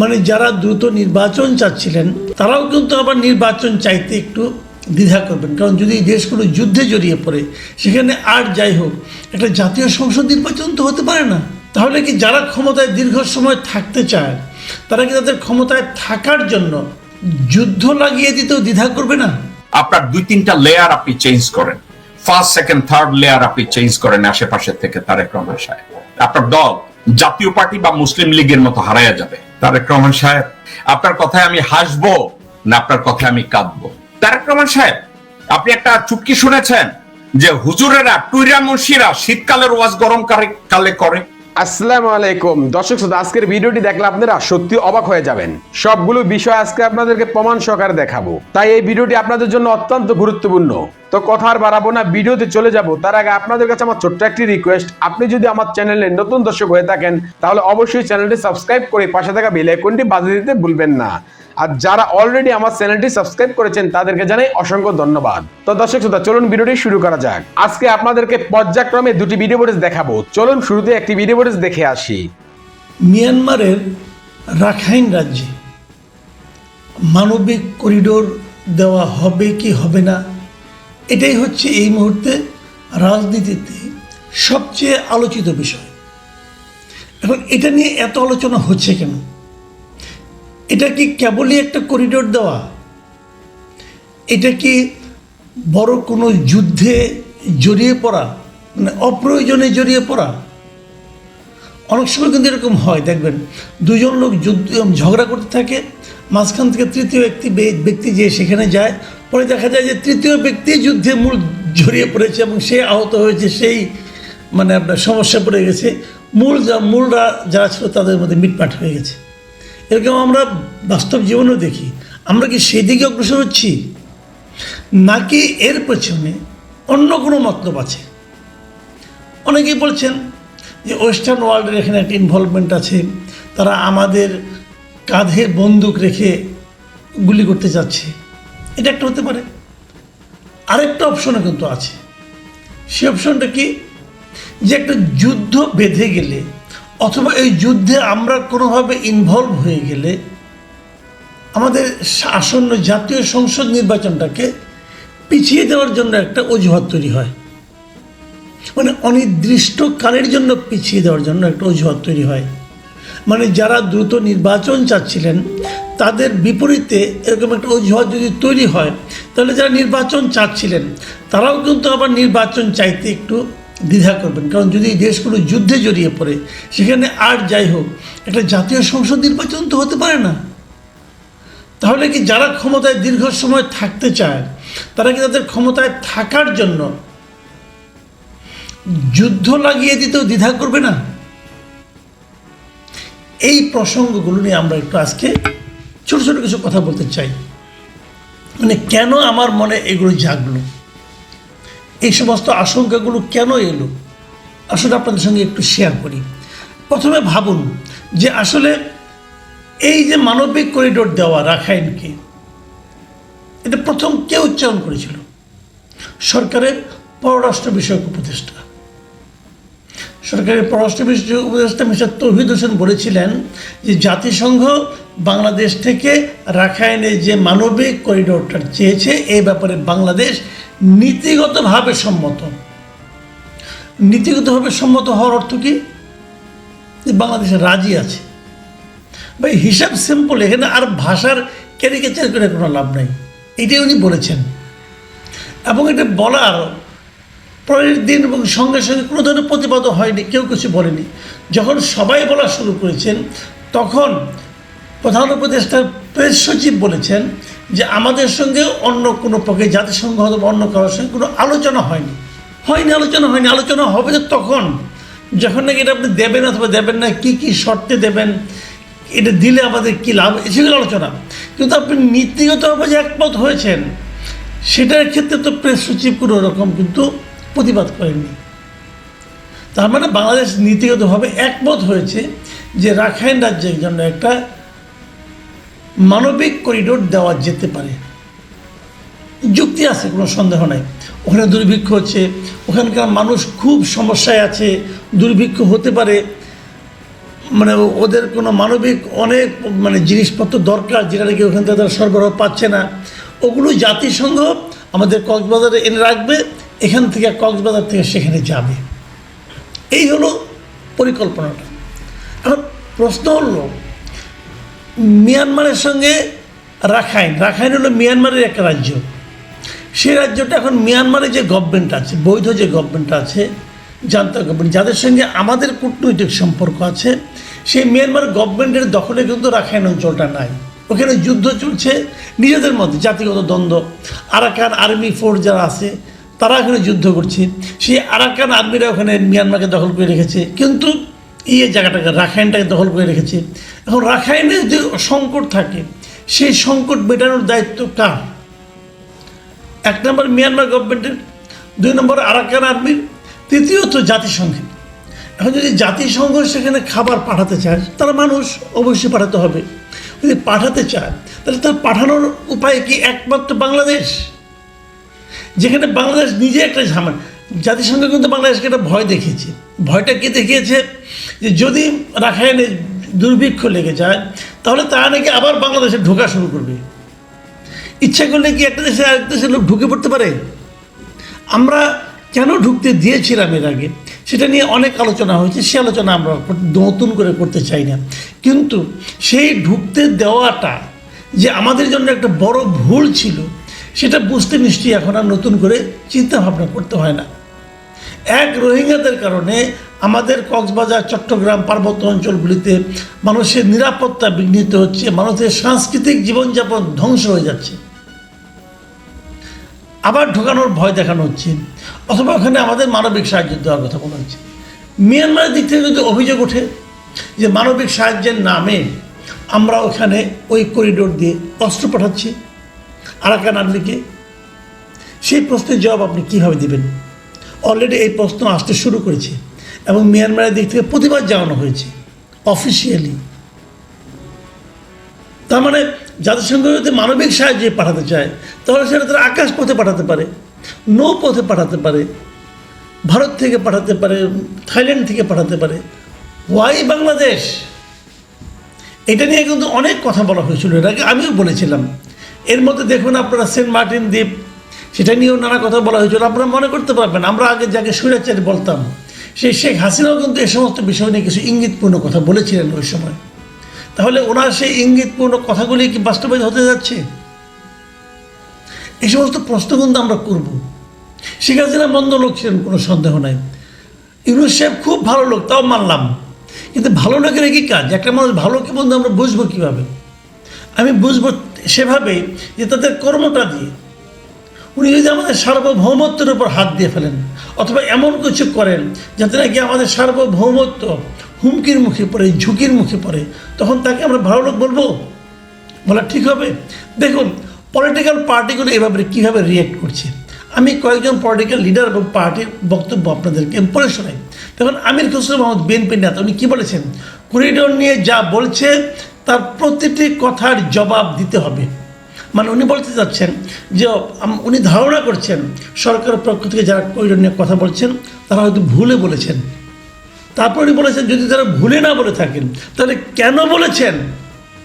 মানে যারা দ্রুত নির্বাচন চাচ্ছিলেন, তারাও কিন্তু আবার নির্বাচন চাইতে একটু দ্বিধা করবেন। কারণ যদি এই দেশগুলো যুদ্ধে জড়িয়ে পড়ে, সেখানে আর যাই হোক, একটা জাতীয় সংসদ নির্বাচন তো হতে পারে না। তাহলে কি যারা ক্ষমতায় দীর্ঘ সময় থাকতে চায়, তারা কি তাদের ক্ষমতায় থাকার জন্য যুদ্ধ লাগিয়ে দিতেও দ্বিধা করবে না? আপনার দুই তিনটা লেয়ার আপনি চেঞ্জ করেন। ফার্স্ট সেকেন্ড থার্ড লেয়ার আপনি চেঞ্জ করেন আশেপাশে থেকে তারেক রহমান সাহেব। আপনার দল জাতীয় পার্টি বা মুসলিম লীগের মতো হারাইয়া যাবে। তারেক রহমান সাহেব, আপনার কথায় আমি হাসবো না আপনার কথায় আমি কাঁদবো। তারেক রহমান সাহেব, আপনি একটা চুটকি শুনেছেন যে হুজুরেরা টুইরা মুন্সিরা শীতকালের ওয়াজ গরম কালে করে? আসসালামু আলাইকুম। দর্শক শ্রোতা, আজকের ভিডিওটি দেখলে আপনারা সত্যি অবাক হয়ে যাবেন। সবগুলো বিষয় আজকে আপনাদেরকে প্রমাণ সহকারে দেখাবো। তাই এই ভিডিওটি আপনাদের জন্য অত্যন্ত গুরুত্বপূর্ণ। তো কথা আর বাড়াবো না, ভিডিওতে চলে যাব। তার আগে আপনাদের কাছে আমার ছোট্ট একটি রিকোয়েস্ট আপনি যদি আমার চ্যানেলে নতুন দর্শক হয়ে থাকেন, তাহলে অবশ্যই চ্যানেলটি সাবস্ক্রাইব করে পাশে থাকা বেল আইকনটি বাজিয়ে দিতে ভুলবেন না। আর যারা অলরেডি আমার চ্যানেলটি সাবস্ক্রাইব করেছেন, তাদেরকে জানাই অসংখ্য ধন্যবাদ। তো দর্শক শ্রোতা, চলুন ভিডিওটি শুরু করা যাক। আজকে আপনাদেরকে পর্যায়ক্রমে দুটি ভিডিও ফুটেজ দেখাবো। চলুন শুরুতে একটি ভিডিও ফুটেজ দেখে আসি। মিয়ানমারের রাখাইন রাজ্যে মানবিক করিডোর দেওয়া হবে কি হবে না? এটাই হচ্ছে এই মুহূর্তে রাজনীতিতে সবচেয়ে আলোচিত বিষয়। এখন এটা নিয়ে এত আলোচনা হচ্ছে কেন? এটা কি কেবলই একটা করিডোর দেওয়া? এটা কি বড় কোনো যুদ্ধে জড়িয়ে পড়া মানে অপ্রয়োজনে জড়িয়ে পড়া? অনেক সময় কিন্তু এরকম হয়, দেখবেন। দুজন লোক যুদ্ধ, ঝগড়া করতে থাকে, মাঝখান থেকে তৃতীয় ব্যক্তি ব্যক্তি যে সেখানে যায় পরে দেখা যায় যে তৃতীয় ব্যক্তি যুদ্ধে মূল জড়িয়ে পড়েছে এবং সে আহত হয়েছে, সেই মানে আপনার সমস্যা পড়ে গেছে। মূল যা, মূলরা যারা ছিল তাদের মধ্যে মিটমাট হয়ে গেছে। এরকম আমরা বাস্তব জীবনেও দেখি। আমরা কি সেই দিকে অগ্রসর হচ্ছি? নাকি এর পেছনে অন্য কোনো মতলব আছে? অনেকেই বলছেন যে ওয়েস্টার্ন ওয়ার্ল্ডের এখানে একটা ইনভলভমেন্ট আছে। তারা আমাদের কাঁধে বন্দুক রেখে গুলি করতে চাচ্ছে এটা একটা হতে পারে। আরেকটা অপশনও কিন্তু আছে। সে অপশনটা কি? যে একটা যুদ্ধ বেঁধে গেলে অথবা এই যুদ্ধে আমরা কোনোভাবে ইনভলভ হয়ে গেলে আমাদের আসন্ন জাতীয় সংসদ নির্বাচনটাকে পিছিয়ে দেওয়ার জন্য একটা অজুহাত তৈরি হয়। মানে অনির্দিষ্টকালের জন্য পিছিয়ে দেওয়ার জন্য একটা অজুহাত তৈরি হয়। মানে যারা দ্রুত নির্বাচন চাচ্ছিলেন তাদের বিপরীতে এরকম একটা অজুহাত যদি তৈরি হয়, তাহলে যারা নির্বাচন চাচ্ছিলেন, তারাও কিন্তু আবার নির্বাচন চাইতে একটু দ্বিধা করবেন। কারণ যদি দেশগুলো যুদ্ধে জড়িয়ে পড়ে, সেখানে আর যাই হোক, একটা জাতীয় সংসদ নির্বাচন তো হতে পারে না। তাহলে কি যারা ক্ষমতায় দীর্ঘ সময় থাকতে চায়, তারা কি তাদের ক্ষমতায় থাকার জন্য যুদ্ধ লাগিয়ে দিতেও দ্বিধা করবে না? এই প্রসঙ্গগুলো নিয়ে আমরা একটু আজকে ছোট ছোট কিছু কথা বলতে চাই। মানে কেন আমার মনে এগুলো জাগলো? এই সমস্ত আশঙ্কাগুলো কেন এলো? আসলে আপনাদের সঙ্গে একটু শেয়ার করি। প্রথমে ভাবুন যে আসলে এই যে মানবিক করিডোর দেওয়া রাখাইনকে, এটা প্রথম কে উচ্চারণ করেছিল? সরকারের পররাষ্ট্র বিষয়ক উপদেষ্টা। সরকারের পররাষ্ট্র বিষয়ক উপদেষ্টা মিস্টার তৌহিদ হোসেন বলেছিলেন যে জাতিসংঘ বাংলাদেশ থেকে রাখাইনে যে মানবিক করিডোরটা চেয়েছে, এই ব্যাপারে বাংলাদেশ নীতিগতভাবে সম্মত। নীতিগতভাবে সম্মত হওয়ার অর্থ কি? যে বাংলাদেশ রাজি আছে। ভাই, হিসাব সিম্পল এখানে আর ভাষার ক্যারিকেচার করে কোনো লাভ নাই। এটাই উনি বলেছেন। এবং এটা বলার পরের দিন এবং সঙ্গে সঙ্গে কোনো ধরনের প্রতিবাদও হয়নি, কেউ কিছু বলেনি। যখন সবাই বলা শুরু করেছেন, তখন প্রধান উপদেষ্টার প্রেস সচিব বলেছেন যে, আমাদের সঙ্গে অন্য কোনো পক্ষে, জাতিসংঘ অথবা অন্য কারোর সঙ্গে কোনো আলোচনা হয়নি। হয়নি আলোচনা হয়নি, আলোচনা হবে তো তখন, যখন নাকি এটা আপনি দেবেন অথবা দেবেন না, কি কি শর্তে দেবেন, এটা দিলে আমাদের কী লাভ সেগুলো আলোচনা। কিন্তু আপনি নীতিগতভাবে যে একমত হয়েছেন, সেটার ক্ষেত্রে তো প্রেস সচিব কোনো রকম কিন্তু প্রতিবাদ করেননি। তার মানে বাংলাদেশ নীতিগতভাবে একমত হয়েছে যে রাখাইন রাজ্যের জন্য একটা মানবিক করিডোর দেওয়া যেতে পারে। যুক্তি আছে, কোনো সন্দেহ নাই। ওখানে দুর্ভিক্ষ হচ্ছে, ওখানকার মানুষ খুব সমস্যায় আছে, দুর্ভিক্ষ হতে পারে। মানে ওদের কোনো মানবিক অনেক মানে জিনিসপত্র দরকার যেটা নাকি ওখান থেকে তারা সরবরাহ পাচ্ছে না। ওগুলো জাতিসংঘ আমাদের কক্সবাজারে এনে রাখবে এখান থেকে কক্সবাজার থেকে সেখানে যাবে। এই হলো পরিকল্পনাটা। এখন প্রশ্ন হলো, মিয়ানমারের সঙ্গে রাখাইন রাখাইন হলো মিয়ানমারের একটা রাজ্য। সেই রাজ্যটা এখন মিয়ানমারে যে গভর্নমেন্ট আছে, বৈধ যে গভর্নমেন্ট আছে জান্তা গভর্নমেন্ট যাদের সঙ্গে আমাদের কূটনৈতিক সম্পর্ক আছে, সেই মিয়ানমার গভর্নমেন্টের দখলে কিন্তু রাখাইন অঞ্চলটা নাই। ওখানে যুদ্ধ চলছে, নিজেদের মধ্যে জাতিগত দ্বন্দ্ব। আরাকান আর্মি ফোর্স যারা আছে তারা এখানে যুদ্ধ করছে। সেই আরাকান আর্মিরা ওখানে মিয়ানমারকে দখল করে রেখেছে। কিন্তু ইয়ে জায়গাটাকে রাখাইনটাকে দখল করে রেখেছে। এখন রাখাইনে যে সংকট থাকে, সেই সংকট মেটানোর দায়িত্ব কার? এক নম্বর মিয়ানমার গভর্নমেন্টের, দুই নম্বর আরাকান আর্মির তৃতীয়ত জাতিসংঘের। এখন যদি জাতিসংঘ সেখানে খাবার পাঠাতে চায়, তারা মানুষ অবশ্যই পাঠাতে হবে। যদি পাঠাতে চায়, তাহলে তার পাঠানোর উপায় কি একমাত্র বাংলাদেশ? যেখানে বাংলাদেশ নিজে একটা ঝামেলা। জাতিসংঘ কিন্তু বাংলাদেশকে একটা ভয় দেখিয়েছে। ভয়টা কে দেখিয়েছে? যে যদি রাখাইনে দুর্ভিক্ষ লেগে যায়, তাহলে তারা নাকি আবার বাংলাদেশে ঢোকা শুরু করবে। ইচ্ছা করলে কি একটা দেশে আরেক দেশের লোক ঢুকে পড়তে পারে? আমরা কেন ঢুকতে দিয়েছিলাম এর আগে? সেটা নিয়ে অনেক আলোচনা হয়েছে, সে আলোচনা আমরা নতুন করে করতে চাই না। কিন্তু সেই ঢুকতে দেওয়াটা যে আমাদের জন্য একটা বড় ভুল ছিল সেটা বুঝতে নিশ্চয়ই এখন আর নতুন করে চিন্তা ভাবনা করতে হয় না। এক রোহিঙ্গাদের কারণে আমাদের কক্সবাজার, চট্টগ্রাম পার্বত্য অঞ্চলগুলিতে মানুষের নিরাপত্তা বিঘ্নিত হচ্ছে, মানুষের সাংস্কৃতিক জীবনযাপন ধ্বংস হয়ে যাচ্ছে। আবার ঢোকানোর ভয় দেখানো হচ্ছে, অথবা ওখানে আমাদের মানবিক সাহায্য দেওয়ার কথা বলা হচ্ছে। মিয়ানমারের দিক থেকে যদি অভিযোগ ওঠে যে মানবিক সাহায্যের নামে আমরা ওখানে ওই করিডোর দিয়ে অস্ত্র পাঠাচ্ছি আরাকান আর্মিকে সেই প্রশ্নের জবাব আপনি কীভাবে দিবেন? অলরেডি এই প্রশ্ন আসতে শুরু করেছে এবং মিয়ানমারের দিক থেকে প্রতিবাদ জানানো হয়েছে অফিসিয়ালি তার মানে জাতিসংঘ যদি মানবিক সাহায্য পাঠাতে চায়, তাহলে সেটা তারা আকাশ পথে পাঠাতে পারে, নৌ পথে পাঠাতে পারে, ভারত থেকে পাঠাতে পারে, থাইল্যান্ড থেকে পাঠাতে পারে। ওয়াই বাংলাদেশ? এটা নিয়ে কিন্তু অনেক কথা বলা হয়েছিল এটাকে আমিও বলেছিলাম। এর মধ্যে দেখুন আপনারা সেন্ট মার্টিন দ্বীপ, সেটা নিয়েও নানা কথা বলা হয়েছিল। আপনারা মনে করতে পারবেন, আমরা আগে যাকে সুরাচারি বলতাম সেই শেখ হাসিনাও কিন্তু এই সমস্ত বিষয় নিয়ে কিছু ইঙ্গিতপূর্ণ কথা বলেছিলেন ওই সময়। তাহলে ওনার সেই ইঙ্গিতপূর্ণ কথাগুলি কি বাস্তবায়িত হতে যাচ্ছে? এই সমস্ত প্রশ্ন কিন্তু আমরা করব। শেখ হাসিনা মন্দ লোক ছিলেন, কোনো সন্দেহ নাই। ইউনুস সাহেব খুব ভালো লোক, তাও মানলাম। কিন্তু ভালো লোকের কি কাজ, একটা মানুষ ভালো কি বন্ধু আমরা বুঝব কীভাবে? আমি বুঝব সেভাবেই যে তাদের কর্মটা দিয়ে উনি যদি আমাদের সার্বভৌমত্বের উপর হাত দিয়ে ফেলেন, অথবা এমন কিছু করেন যাতে নাকি আমাদের সার্বভৌমত্ব হুমকির মুখে পড়ে, ঝুঁকির মুখে পড়ে, তখন তাকে আমরা ভালো লোক বলব? বলা ঠিক হবে? দেখুন পলিটিক্যাল পার্টিগুলো এভাবে কীভাবে রিয়েক্ট করছে? আমি কয়েকজন পলিটিক্যাল লিডার এবং পার্টির বক্তব্য আপনাদেরকে পড়ে শোনাই। দেখুন, আমির খসরু মোহাম্মদ বিএনপি নেতা, উনি কী বলেছেন? করিডোর নিয়ে যা বলছে তার প্রতিটি কথার জবাব দিতে হবে। মানে উনি বলতে চাচ্ছেন যে উনি ধারণা করছেন, সরকারের পক্ষ থেকে যারা নিয়ে কথা বলছেন, তারা হয়তো ভুলে বলেছেন। তারপর উনি বলেছেন, যদি তারা ভুলে না বলে থাকেন, তাহলে কেন বলেছেন?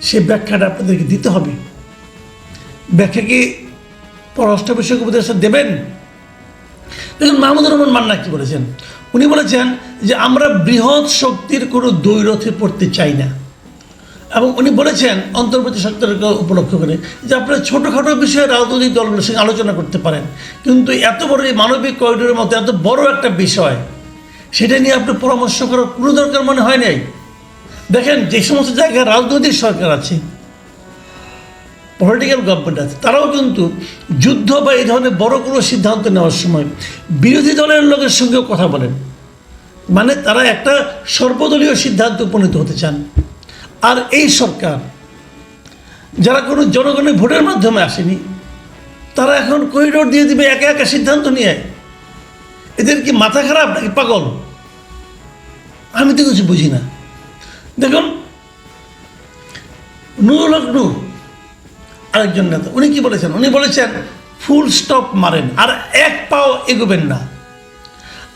সে ব্যাখ্যাটা আপনাদেরকে দিতে হবে। ব্যাখ্যা কি পররাষ্ট্র বিষয়ক উপদেষ্টা দেবেন? দেখুন, মাহমুদুর রহমান মান্না কি বলেছেন? উনি বলেছেন যে, আমরা বৃহৎ শক্তির কোনো দৈরথে পড়তে চাই না। এবং উনি বলেছেন অন্তর্বর্তী সরকারকে উপলক্ষ করে যে আপনারা ছোটোখাটো বিষয়ে রাজনৈতিক দলগুলোর সঙ্গে আলোচনা করতে পারেন। কিন্তু এত বড় এই মানবিক করিডোরের মতো এত বড় একটা বিষয়, সেটা নিয়ে আপনি পরামর্শ করার কোনো দরকার মনে হয় নাই? দেখেন, যে সমস্ত জায়গায় রাজনৈতিক সরকার আছে পলিটিক্যাল গভর্নমেন্ট আছে, তারাও কিন্তু যুদ্ধ বা এই ধরনের বড় কোনো সিদ্ধান্ত নেওয়ার সময় বিরোধী দলের লোকের সঙ্গেও কথা বলেন। মানে তারা একটা সর্বদলীয় সিদ্ধান্ত উপনীত হতে চান। আর এই সরকার, যারা কোনো জনগণের ভোটের মাধ্যমে আসেনি, তারা এখন করিডোর দিয়ে দিবে, একা একা সিদ্ধান্ত নিয়ে। এদের কি মাথা খারাপ নাকি পাগল? আমি তো কিছু বুঝি না। দেখুন, নুরুল হক আরেকজন নেতা, উনি কি বলেছেন? উনি বলেছেন, ফুল স্টপ মারেন, আর এক পাও এগোবেন না।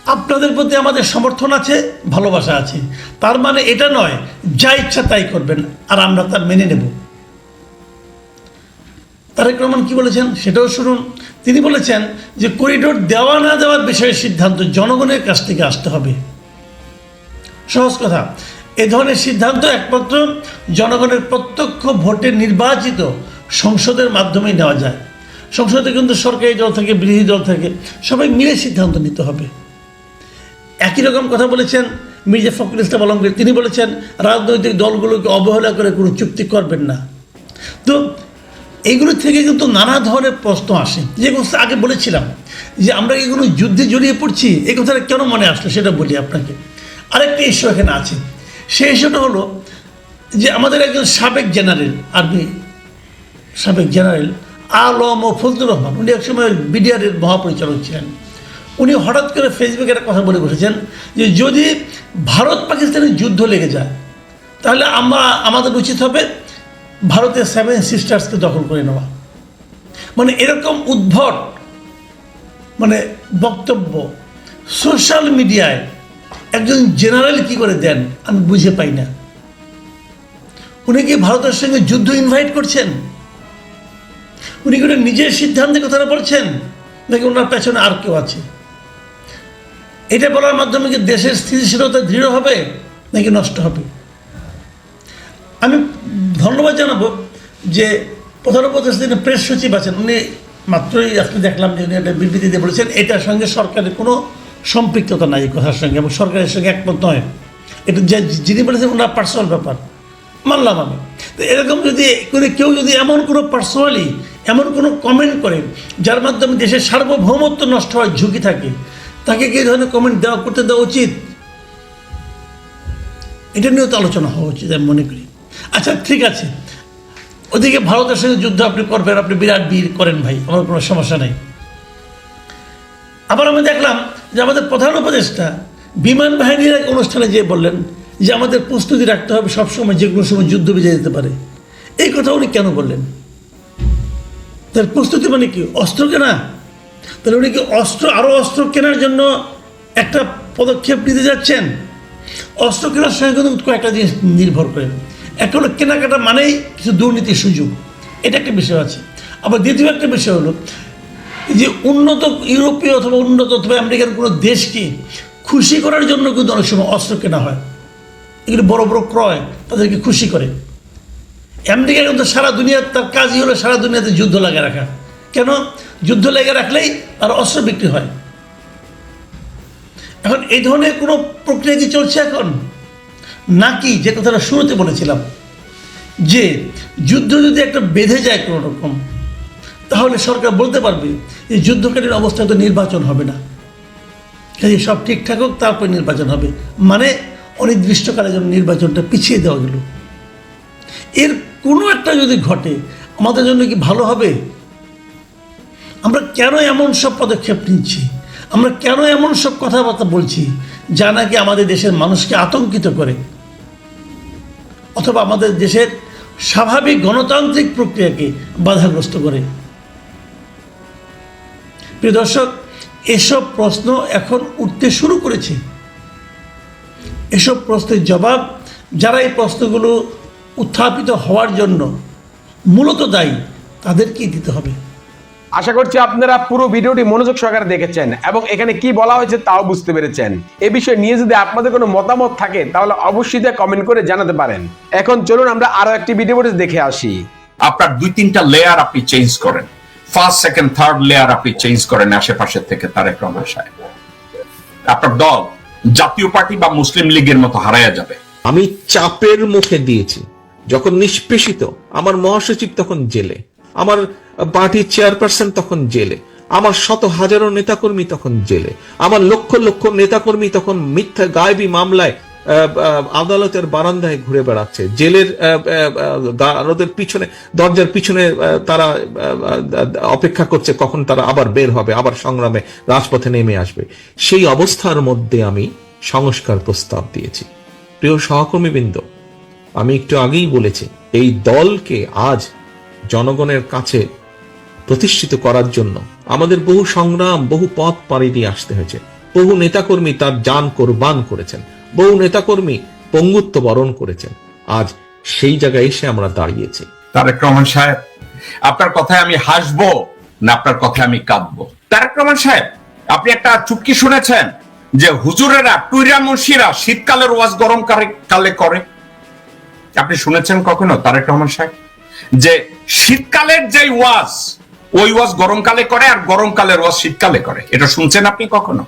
আপনাদের প্রতি আমাদের সমর্থন আছে, ভালোবাসা আছে। তার মানে এটা নয়, যা ইচ্ছা তাই করবেন, আর আমরা তা মেনে নেব। তারেক রহমান কি বলেছেন? সেটাও শুনুন। তিনি বলেছেন যে, করিডোর দেওয়া না দেওয়ার বিষয়ে সিদ্ধান্ত জনগণের কাছ থেকে আসতে হবে। সহজ কথা। এ ধরনের সিদ্ধান্ত একমাত্র জনগণের প্রত্যক্ষ ভোটে নির্বাচিত সংসদের মাধ্যমেই নেওয়া যায়। সংসদে কিন্তু সরকারি দল থেকে, বিরোধী দল থেকে, সবাই মিলে সিদ্ধান্ত নিতে হবে। একই রকম কথা বলেছেন মির্জা ফখরুল ইসলাম আলমগীর। তিনি বলেছেন, রাজনৈতিক দলগুলোকে অবহেলা করে কোনো চুক্তি করবেন না। তো এইগুলো থেকে কিন্তু নানা ধরনের প্রশ্ন আসে। যে কথা আগে বলেছিলাম, যে আমরা কোনো যুদ্ধে জড়িয়ে পড়ছি? এই কথাটা কেন মনে আসলো? সেটা বলি আপনাকে। আরেকটা ইস্যু এখানে আছে। সেই ইস্যুটা হলো যে আমাদের একজন সাবেক জেনারেল আর্মি সাবেক জেনারেল আলম ও ফজলুর রহমান, উনি একসময় বিডিআরের মহাপরিচালক ছিলেন। উনি হঠাৎ করে ফেসবুকে একটা কথা বলে বসেছেন যে যদি ভারত পাকিস্তানের যুদ্ধ লেগে যায়, তাহলে আমরা, আমাদের উচিত হবে ভারতের সেভেন সিস্টার্সকে দখল করে নেওয়া। মানে এরকম উদ্ভট মানে বক্তব্য সোশ্যাল মিডিয়ায় একজন জেনারেল কি করে দেন আমি বুঝে পাই না। উনি কি ভারতের সঙ্গে যুদ্ধ ইনভাইট করছেন? উনি কি নিজের সিদ্ধান্তে কথাটা বলছেন, নাকি ওনার পেছনে আর কেউ আছে? এটা বলার মাধ্যমে কি দেশের স্থিতিশীলতা দৃঢ় হবে নাকি নষ্ট হবে? আমি ধন্যবাদ জানাব যে প্রধান উপদেষ্টা তিনি প্রেস সচিব আছেন, উনি মাত্রই আজকে দেখলাম যে উনি একটা বিবৃতি দিয়ে বলেছেন, এটার সঙ্গে সরকারের কোনো সম্পৃক্ততা নাই কথার সঙ্গে এবং সরকারের সঙ্গে একমত নয়। এটা যে যিনি বলেছেন ওনার পার্সোনাল ব্যাপার। মানলাম আমি। তো এরকম যদি কেউ যদি এমন কোনো পার্সোনালি এমন কোনো কমেন্ট করে, যার মাধ্যমে দেশের সার্বভৌমত্ব নষ্ট হওয়ার ঝুঁকি থাকে তাকে কি ধরনের কমেন্ট দেওয়া, করতে দেওয়া উচিত? এটা নিয়েও তো আলোচনা হওয়া উচিত, আমি মনে করি। আচ্ছা ঠিক আছে। ওদিকে ভারতের সঙ্গে যুদ্ধ আপনি করবেন, আপনি বিরাট বীর করেন ভাই, আমার কোনো সমস্যা নেই। আবার আমি দেখলাম যে আমাদের প্রধান উপদেষ্টা বিমান বাহিনীর এক অনুষ্ঠানে যেয়ে বললেন যে আমাদের প্রস্তুতি রাখতে হবে সবসময় যে কোনো সময় যুদ্ধ বেজে যেতে পারে। এই কথা উনি কেন বললেন? তার প্রস্তুতি মানে কি, অস্ত্র কেনা? তাহলে উনি কি অস্ত্র আরও অস্ত্র কেনার জন্য একটা পদক্ষেপ নিতে যাচ্ছেন? অস্ত্র কেনার সঙ্গে কিন্তু কয়েকটা জিনিস নির্ভর করে একটা হলো কেনাকাটা মানেই কিছু দুর্নীতির সুযোগ। এটা একটা বিষয় আছে। আবার দ্বিতীয় একটা বিষয় হলো যে উন্নত ইউরোপীয় অথবা উন্নত অথবা আমেরিকার কোনো দেশকে খুশি করার জন্য কিন্তু অনেক সময় অস্ত্র কেনা হয়। এগুলো বড় বড় ক্রয় তাদেরকে খুশি করে। আমেরিকা কিন্তু সারা দুনিয়ার তার কাজই হলো সারা দুনিয়াতে যুদ্ধ লাগিয়ে রাখা। কেন? যুদ্ধ লেগে রাখলেই তার অস্ত্র বিক্রি হয়। এখন এই ধরনের কোনো প্রক্রিয়া কি চলছে এখন? নাকি যে কথাটা শুরুতে বলেছিলাম, যে যুদ্ধ যদি একটা বেঁধে যায় কোনো রকম, তাহলে সরকার বলতে পারবে যে যুদ্ধকালীন অবস্থায় তো নির্বাচন হবে না। কাজে সব ঠিকঠাক হোক, তারপর নির্বাচন হবে। মানে অনির্দিষ্টকালের জন্য নির্বাচনটা পিছিয়ে দেওয়া গেল। এর কোনো একটা যদি ঘটে, আমাদের জন্য কি ভালো হবে? আমরা কেন এমন সব পদক্ষেপ নিচ্ছি? আমরা কেন এমন সব কথাবার্তা বলছি যা নাকি আমাদের দেশের মানুষকে আতঙ্কিত করে? অথবা আমাদের দেশের স্বাভাবিক গণতান্ত্রিক প্রক্রিয়াকে বাধাগ্রস্ত করে? প্রিয় দর্শক, এসব প্রশ্ন এখন উঠতে শুরু করেছে। এসব প্রশ্নের জবাব যারা এই প্রশ্নগুলো উত্থাপিত হওয়ার জন্য মূলত দায়ী, তাদেরকেই দিতে হবে। আশা করছি আপনারা পুরো ভিডিওটি মনোযোগ সহকারে দেখেছেন এবং এখানে কি বলা হয়েছে তাও বুঝতে পেরেছেন। এ বিষয়ে নিয়ে যদি আপনাদের কোনো মতামত থাকে তাহলে অবশ্যই তা কমেন্ট করে জানাতে পারেন। এখন চলুন আমরা আরও একটি ভিডিও ফুটেজ দেখে আসি। আপনার দুই তিনটা লেয়ার আপনি চেঞ্জ করেন। ফার্স্ট সেকেন্ড থার্ড লেয়ার আপনি চেঞ্জ করেন আশেপাশের থেকে তারেক রহমান সাহেব। আপনার দল জাতীয় পার্টি বা মুসলিম লীগের মতো হারায়া যাবে। আমি চাপের মুখে দিয়েছি। যখন নিষ্পেষিত আমার মহাসচিব তখন জেলে। আমার পার্টির চেয়ারপারসন তখন জেলে, আমার শত হাজারো নেতাকর্মী তখন জেলে, আমার লক্ষ লক্ষ নেতাকর্মী তখন মিথ্যা গায়েবী মামলায় আদালতের বারান্দায় ঘুরে বেড়াচ্ছে। জেলের আদালতের পিছনে, দরজার পিছনে তারা অপেক্ষা করছে কখন তারা আবার বের হবে, আবার সংগ্রামে রাজপথে নেমে আসবে। সেই অবস্থার মধ্যে আমি সংস্কার প্রস্তাব দিয়েছি। প্রিয় সহকর্মীবৃন্দ, আমি একটু আগেই বলেছি, এই দলকে আজ জনগণের কাছে প্রতিষ্ঠিত করার জন্য আমাদের বহু সংগ্রাম, বহু পথ পাড়ি দিয়ে আসতে হয়েছে। বহু নেতাকর্মী তার যান কোরবান করেছেন। বহু নেতাকর্মী পঙ্গুত্ব বরণ করেছেন। আজ সেই জায়গায় এসে আমরা দাঁড়িয়েছি। তারেক রহমান সাহেব, আপনার কথায় আমি হাসবো না আপনার কথায় আমি কাঁদবো। তারেক রহমান সাহেব, আপনি একটা চুক্তি শুনেছেন যে হুজুরেরা টুইরা মুন্সিরা শীতকালের ওয়াজ গরম কালে করে? আপনি শুনেছেন কখনো তারেক রহমান সাহেব? যে শীতকালের যে ওয়াজ, ওই ওয়াজ গরমকালে করে আর গরমকালের ওয়াজ শীতকালে করে। এটা শুনছেন আপনি কখনো?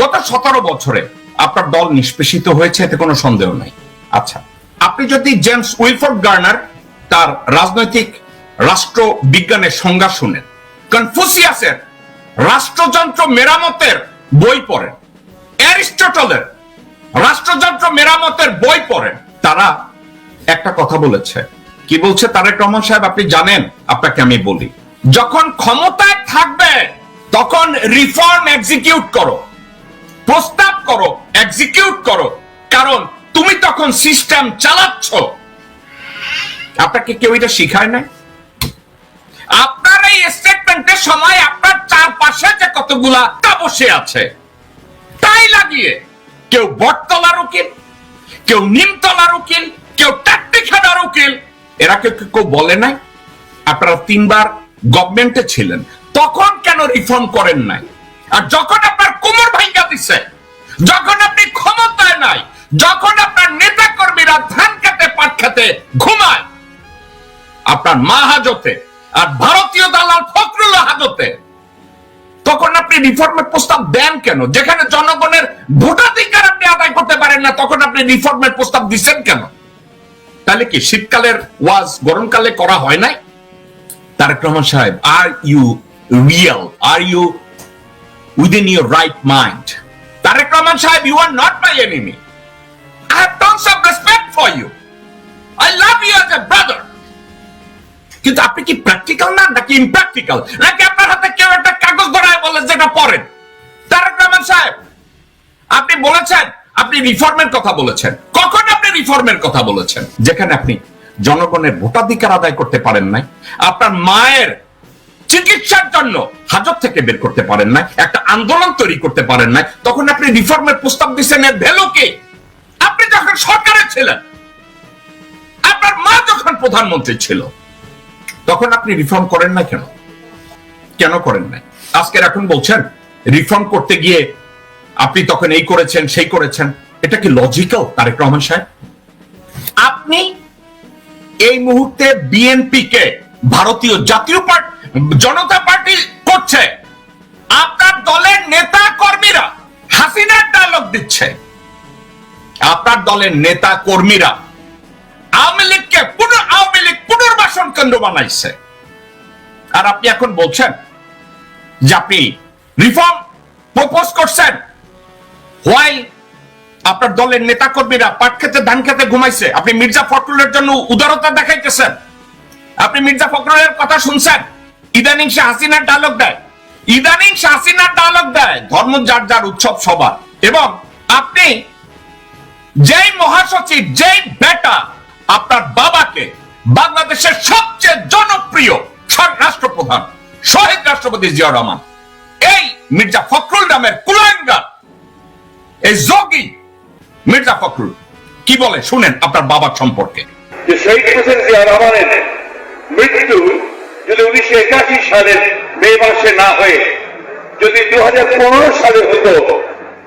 গত সতেরো বছরে আপনার দল নিষ্পেষিত হয়েছে, এতে কোনো সন্দেহ নাই। আচ্ছা আপনি যদি জেমস উইলফোর্ড গার্নার তার রাজনৈতিক রাষ্ট্র বিজ্ঞানের সংজ্ঞা শুনেন, কনফুসিয়াসের রাষ্ট্রযন্ত্র মেরামতের বই পড়েন, অ্যারিস্টটলের রাষ্ট্রযন্ত্র মেরামতের বই পড়েন, তারা একটা কথা বলেছে কি বলছে তারেক রহমান সাহেব? আপনি জানেন, আপনাকে আমি বলি। যখন ক্ষমতায় থাকবে, তখন রিফর্ম এক্সিকিউট করো, প্রস্তাব করো এক্সিকিউট করো। কারণ তুমি তখন সিস্টেম চালাচ্ছ। আপনাকে কেউ এটা শিখায় না আপনার এই স্টেটমেন্টের সময় আপনার চারপাশে যে কতগুলা তা বসে আছে, তাই লাগিয়ে কেউ বটতলার উকিল, কেউ নিমতলার উকিল, কেউ টাট্টিখানার উকিল এরা কেউ কেউ বলে নাই, আপনারা তিনবার গভর্নমেন্টে ছিলেন। তখন কেন রিফর্ম করেন নাই? আর যখন আপনার কোমর ভাঙ্গা দিছে, যখন আপনি ক্ষমতায় নাই, যখন আপনার নেতা কর্মীরা ধান খেতে, পাট খেতে ঘুমায়, আপনার মা হাজতে আর ভারতীয় দালাল ফখরুল হাজতে, তখন আপনি রিফর্মের প্রস্তাব দেন কেন? যেখানে জনগণের ভোটাধিকার আপনি আদায় করতে পারেন না, তখন আপনি রিফর্মের প্রস্তাব দিচ্ছেন কেন? তাহলে কি শীতকালের ওয়াজ গরমকালে করা হয় নাই? Tarique Rahman Saheb are you real are you within your right mind Tarique Rahman Saheb you are not my enemy I have tons of respect for you I love you as a brother কিন্তু আপনি কি practical না নাকি impractical নাকি আপনার হাতে কেউ একটা কাগজ ধরায় বলে যেটা পড়েন? তারেক রহমান সাহেব, আপনি বলেছেন আপনি রিফর্মের কথা বলেছেন। কখন আপনি রিফর্মের কথা বলেছেন? যেখানে আপনি জনগণের ভোটাধিকার আদায় করতে পারেন নাই, আপনার মায়ের চিকিৎসার জন্য হাজত থেকে বের করতে পারেন না একটা আন্দোলন তৈরি করতে পারেন না তখন আপনি রিফর্মের প্রস্তাব দিচ্ছেন, এর ভ্যালু আপনি যখন সরকারে ছিলেন, আপনার মা যখন প্রধানমন্ত্রী ছিল, তখন আপনি রিফর্ম করেন না কেন? কেন করেন নাই? আজকের এখন বলছেন, রিফর্ম করতে গিয়ে আপনি তখন এই করেছেন, সেই করেছেন। এটা কি লজিক্যাল তারেক রহমান সাহেব? আপনি এই মুহূর্তে বিএনপি কে ভারতীয় জাতীয় পার্টি, জনতা পার্টি করছে। আপনার দলের নেতা কর্মীরা হাসিনার ডায়লগ দিচ্ছে। আপনার দলের নেতা কর্মীরা আওয়ামী লীগকে পুনঃ, আওয়ামী লীগ পুনর্বাসন কেন্দ্র বানাইছে। আর আপনি এখন বলছেন যে আপনি রিফর্ম প্রপোজ করছেন। হোয়াইল আপনার দলের নেতা কর্মীরা পাট খেতে, ধান খেতে ঘুমাইছে, আপনি মির্জা ফখরুলের জন্য উদারতা দেখাইতেছেন। আপনি মির্জা ফখরুলের কথা শুনছেন? ইদানিং সে হাসিনার ডায়লগ দেয়। ইদানিং সে হাসিনার ডায়লগ দেয়, ধর্ম যার যার উৎসব সবার। এবং আপনি যেই মহাসচিব, যেই বেটা আপনার বাবাকে বাংলাদেশের সবচেয়ে জনপ্রিয় রাষ্ট্রপ্রধান, শহীদ রাষ্ট্রপতি জিয়া রহমান, এই মির্জা ফখরুল নামের কুলাঙ্গার এই যোগী মির্জা ফখরুল কি বলে? শুনেন আপনার বাবার সম্পর্কে। যে শহীদ হোসেন জিয়া রহমানের মৃত্যু যদি উনিশশো একাশি সালের মে মাসে না হয়ে যদি দু সালে হতো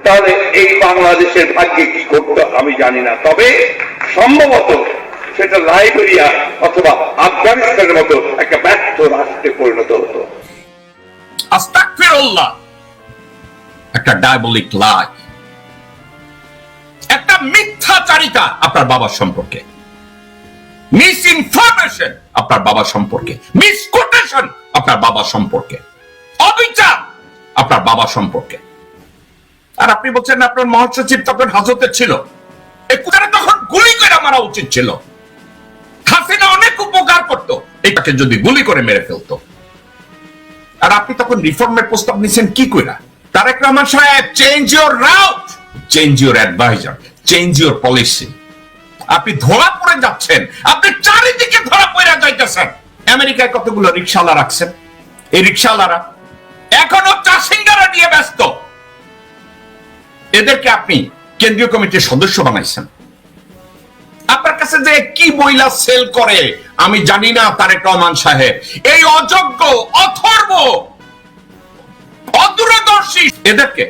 তাহলে এই বাংলাদেশের ভাগ্যে কি করতো আমি জানি না। তবে সম্ভবত সেটা লাইবেরিয়া অথবা আফগানিস্তানের মতো একটা ব্যর্থ রাষ্ট্রে পরিণত হতো। আস্তাগফিরুল্লাহ একটা ডায়াবলিক লাই একটা মিথ্যাচারিতা আপনার বাবার সম্পর্কে। মিস ইনফরমেশন আপনার বাবা সম্পর্কে। মিসকোটেশন আপনার বাবা সম্পর্কে। অবিচার আপনার বাবা সম্পর্কে। আর আপনি বলছেন আপনার মহাসচিব তখন হাজতে ছিল। এই তখন গুলি করে মারা উচিত ছিল। হাসিনা অনেক উপকার করত। এটাকে যদি গুলি করে মেরে ফেলতো। আর আপনি তখন রিফর্মের প্রস্তাব নিছেন কি কইরা? Tarique Rahman Saheb change your route change your adviser change your policy আপনি ধরা পড়ে যাচ্ছেন। আপনি চারিদিকে ধরা পড়ে যাইতেছেন। আমেরিকায় কতগুলো রিক্সাওয়ালা রাখছেন? এই রিক্সাওয়ালারা এখনও চাষিঙ্গারা নিয়ে ব্যস্ত। এদেরকে আপনি কেন্দ্রীয় কমিটির সদস্য বানাইছেন। আপনার কাছে যে কি বইলা সেল করে, আমি জানি না তারেক রহমান সাহেব। এই অযোগ্য, অথর্ব, অদূরদর্শী, এদেরকে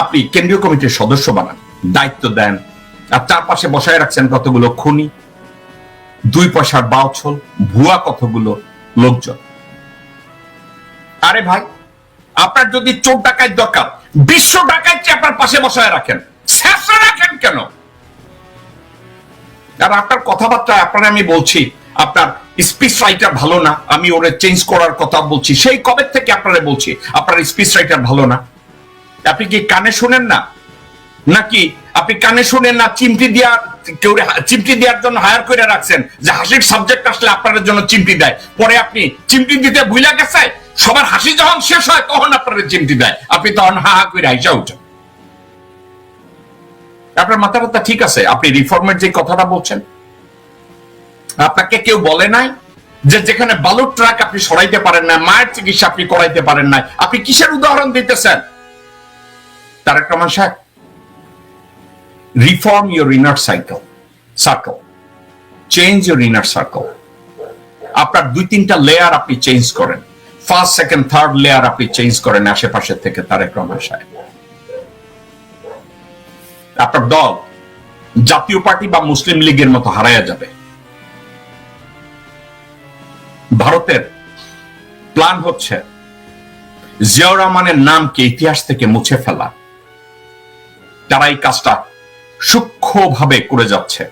আপনি কেন্দ্রীয় কমিটির সদস্য বানান। দায়িত্ব দেন। আর চারপাশে বসায় রাখছেন কতগুলো খুনি, দুই পয়সার বাউছল, ভুয়া কতগুলো লোকজন। আরে ভাই, আপনার যদি চোর ডাকাত দরকার, বিশ্ব ডাকাতকে আপনার পাশে বসায় রাখেন। রাখেন কেন? আর আপনার কথাবার্তা আপনার আমি বলছি, আপনার স্পিচ রাইটার ভালো না, আমি ওরে চেঞ্জ করার কথা বলছি, সেই কবে থেকে আপনারা বলছি, আপনার স্পিচ রাইটার ভালো না। আপনি কি কানে শুনেন না? নাকি আপনি কানে শুনেন না চিমটি দেওয়ার কেউ চিমটি দেওয়ার জন্য হায়ার করে রাখছেন? যে হাসির সাবজেক্ট আসলে আপনার জন্য চিমটি দেয়। পরে আপনি চিমটি দিতে ভুলা গেছে, সবার হাসি যখন শেষ হয় তখন আপনার চিমটি দেয়। আপনি তখন হা হা করে হাইসা উঠেন। আপনার মাথা ব্যথা ঠিক আছে? আপনি রিফর্মের যে কথাটা বলছেন, আপনাকে কেউ বলে নাই যে যেখানে বালুর ট্রাক আপনি সরাইতে পারেন না মায়ের চিকিৎসা আপনি করাইতে পারেন না আপনি কিসের উদাহরণ দিতেছেন? Tarique Rahman Saheb reform your inner cycle circle change your inner circle আপনার দুই তিনটা লেয়ার আপনি চেঞ্জ করেন। ফার্স্ট সেকেন্ড থার্ড লেয়ার আপনি চেঞ্জ করেন আশেপাশে থেকে তারেক রহমান সাহেব। আপনার দল জাতীয় পার্টি বা মুসলিম লীগের মতো হারায়া যাবে। ভারতের প্ল্যান হচ্ছে জিয়াউর রহমানের নামকে ইতিহাস থেকে মুছে ফেলা। তারা এই কাজটা সূক্ষ্মভাবে করে যাচ্ছে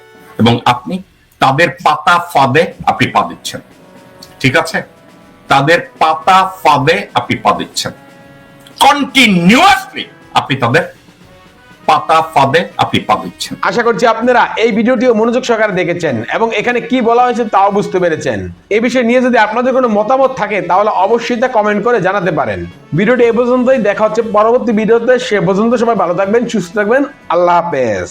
এবং আপনি তাদের পাতা ফাঁদে আপনি পা দিচ্ছেন। ঠিক আছে? তাদের পাতা ফাঁদে আপনি পা দিচ্ছেন। কন্টিনিউয়াসলি আপনি তাদের পাতা ফাঁদে আপনি পা দিচ্ছেন। আশা করছি আপনারা এই ভিডিওটিও মনোযোগ সহকারে দেখেছেন এবং এখানে কি বলা হয়েছে তাও বুঝতে পেরেছেন। এই বিষয়ে নিয়ে যদি আপনাদের কোনো মতামত থাকে, তাহলে অবশ্যই তা কমেন্ট করে জানাতে পারেন। ভিডিওটি এ পর্যন্তই, দেখা হচ্ছে পরবর্তী ভিডিওতে। সে পর্যন্ত সবাই ভালো থাকবেন, সুস্থ থাকবেন। আল্লাহ হাফেজ।